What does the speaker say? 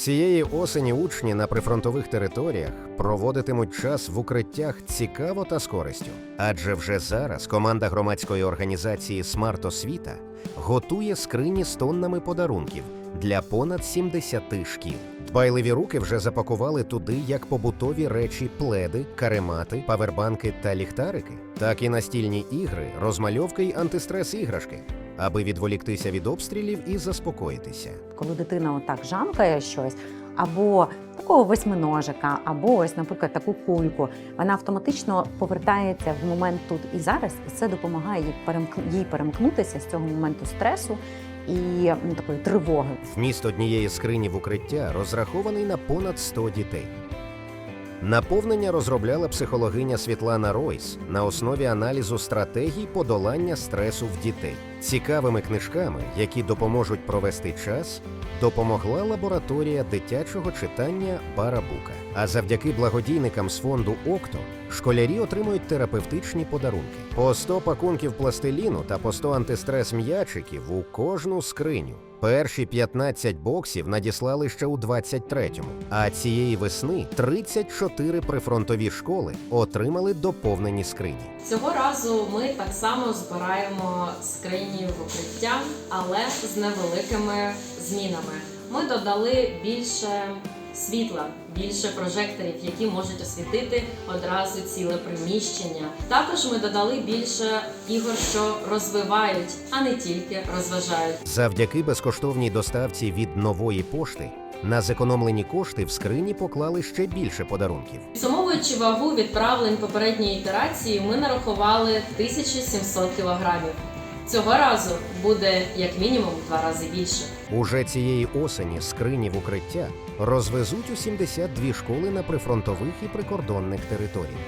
Цієї осені учні на прифронтових територіях проводитимуть час в укриттях цікаво та з користю. Адже вже зараз команда громадської організації Смарт Освіта готує скрині з тоннами подарунків для понад 70 шкіл. Дбайливі руки вже запакували туди як побутові речі пледи, каремати, павербанки та ліхтарики, так і настільні ігри, розмальовки й антистрес іграшки, аби відволіктися від обстрілів і заспокоїтися. коли дитина отак жамкає щось, або такого восьминожика, або ось, наприклад, таку кульку, вона автоматично повертається в момент тут і зараз, і це допомагає їй перемкн- їй перемкнутися з цього моменту стресу і ну, такої тривоги. Вміст однієї скрині в укриття розрахований на понад 100 дітей. Наповнення розробляла психологиня Світлана Ройс на основі аналізу стратегій подолання стресу в дітей. Цікавими книжками, які допоможуть провести час, допомогла лабораторія дитячого читання Барабука. А завдяки благодійникам з фонду Окто школярі отримують терапевтичні подарунки: по 100 пакунків пластиліну та по 100 антистрес м'ячиків у кожну скриню. Перші 15 боксів надіслали ще у 23-му, а цієї весни 34 прифронтові школи отримали доповнені скрині. Цього разу ми так само збираємо скрині в укриття, але з невеликими змінами. Ми додали більше світла, більше прожекторів, які можуть освітити одразу ціле приміщення. Також ми додали більше ігор, що розвивають, а не тільки розважають. Завдяки безкоштовній доставці від нової пошти на зекономлені кошти в скрині поклали ще більше подарунків. Підсумовуючи вагу відправлень попередньої ітерації, ми нарахували 1700 кілограмів. Цього разу буде як мінімум два рази більше. Уже цієї осені скрині в укриття розвезуть у 72 школи на прифронтових і прикордонних територіях.